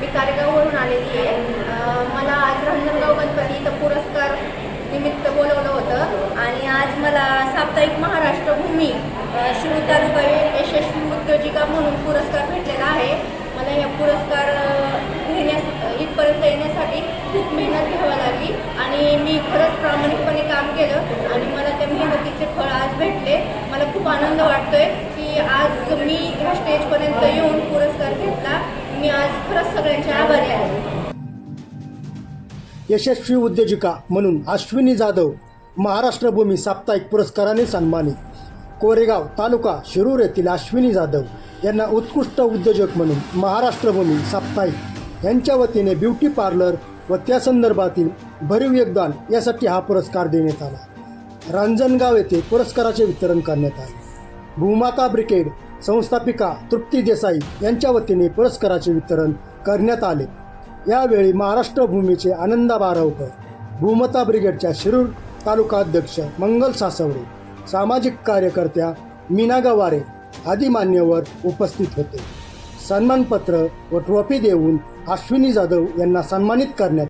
मी कारेगाववरून आलेली आहे. मला आज रंजनगाव गणपती इथं पुरस्कार निमित्त बोलवलं होतं. आणि आज मला साप्ताहिक महाराष्ट्रभूमी श्री तालुकावीर यशस्वी उद्योजिका म्हणून पुरस्कार भेटलेला आहे. मला या पुरस्कार घेण्यास इथपर्यंत येण्यासाठी खूप मेहनत घ्यावी लागली. आणि मी खरंच प्रामाणिकपणे काम केलं. आणि मला त्या मेहनतीचे फळ आज भेटले. मला खूप आनंद वाटतो खरंच सगळ्यांचे आभारी आहे. यशस्वी उद्योजिका म्हणून अश्विनी जाधव महाराष्ट्र भूमी साप्ताहिक पुरस्काराने सन्मानित. कोरेगाव तालुका शिरूर येथील अश्विनी जाधव यांना उत्कृष्ट उद्योजक म्हणून महाराष्ट्र भूमी साप्ताहिक. यांच्या वतीने ब्युटी पार्लर व त्या संदर्भातील भरीव योगदान यासाठी हा पुरस्कार देण्यात आला. रांजणगाव येथे पुरस्काराचे वितरण करण्यात आले. भूमाता ब्रिगेड संस्थापिका तृप्ती देसाई यांच्या वतीने पुरस्काराचे वितरण करण्यात आले. यावेळी महाराष्ट्र भूमीचे आनंदा बारवकर भूमता ब्रिगेडच्या शिरूर तालुका अध्यक्ष मंगल सासवडे सामाजिक कार्यकर्त्या मीना गवारे आदी मान्यवर उपस्थित होते. सन्मानपत्र व ट्रॉफी देऊन अश्विनी जाधव यांना सन्मानित करण्यात